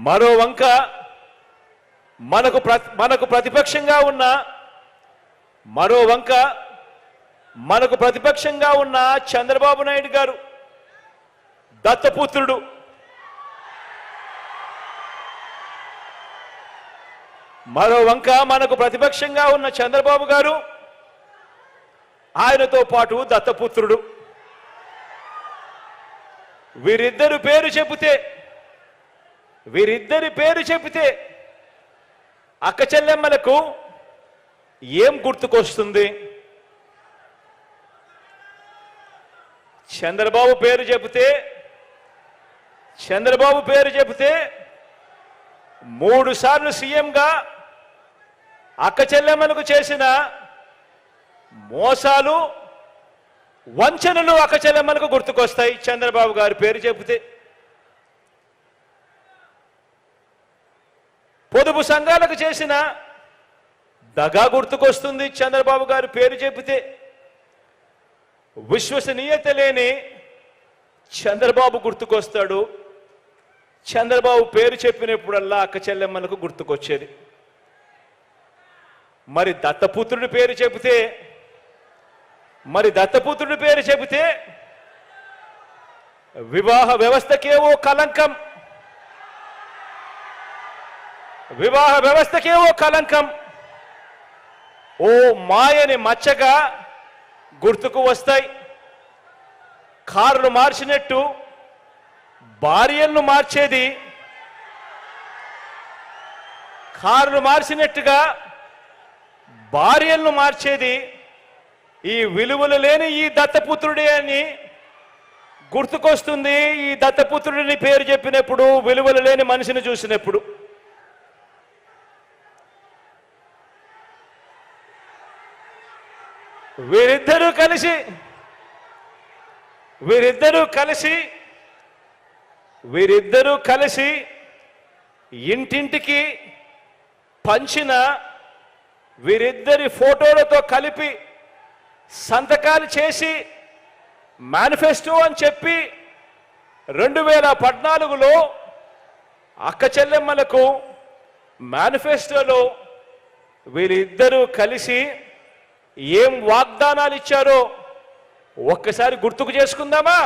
మరో వంక మనకు ప్ర- మనకు ప్రతిపక్షంగా ఉన్న మరో వంక మనకు ప్రతిపక్షంగా ఉన్న చంద్రబాబు నాయుడు గారు దత్తపుత్రుడు. మరో వంక మనకు ప్రతిపక్షంగా ఉన్న చంద్రబాబు గారు ఆయనతో పాటు దత్తపుత్రుడు. వీరిద్దరు పేరు చెబితే వీరిద్దరి పేరు చెబితే అక్క చెల్లెమ్మలకు ఏం గుర్తుకొస్తుంది? చంద్రబాబు పేరు చెబితే చంద్రబాబు పేరు చెబితే మూడు సార్లు సీఎంగా అక్క చెల్లెమ్మలకు చేసిన మోసాలు వంచనలు అక్క చెల్లెమ్మలకు గుర్తుకొస్తాయి. చంద్రబాబు గారి పేరు చెబితే పొదుపు సంఘాలకు చేసిన దగా గుర్తుకొస్తుంది. చంద్రబాబు గారు పేరు చెబితే విశ్వసనీయత లేని చంద్రబాబు గుర్తుకొస్తాడు. చంద్రబాబు పేరు చెప్పినప్పుడల్లా అక్క చెల్లెమ్మలకు గుర్తుకొచ్చేది. మరి దత్తపుత్రుడి పేరు చెబితే మరి దత్తపుత్రుడి పేరు చెబితే వివాహ వ్యవస్థకేవో కలంకం. వివాహ వ్యవస్థకే ఓ కలంకం ఓ మాయని మచ్చగా గుర్తుకు వస్తాయి. కారులు మార్చినట్టు భార్యలను మార్చేది. కారులు మార్చినట్టుగా భార్యలను మార్చేది. ఈ విలువలు లేని ఈ దత్తపుత్రుడే అని గుర్తుకొస్తుంది. ఈ దత్తపుత్రుడిని పేరు చెప్పినప్పుడు విలువలు లేని మనిషిని చూసినప్పుడు. వీరిద్దరూ కలిసి వీరిద్దరూ కలిసి వీరిద్దరూ కలిసి ఇంటింటికి పంచిన వీరిద్దరి ఫోటోలతో కలిపి సంతకాలు చేసి మేనిఫెస్టో అని చెప్పి రెండు వేల పద్నాలుగులో అక్క చెల్లెమ్మలకు మేనిఫెస్టోలో వీరిద్దరూ కలిసి ఏం వాగ్దానాలు ఇచ్చారో ఒక్కసారి గుర్తుకు చేసుకుందామా?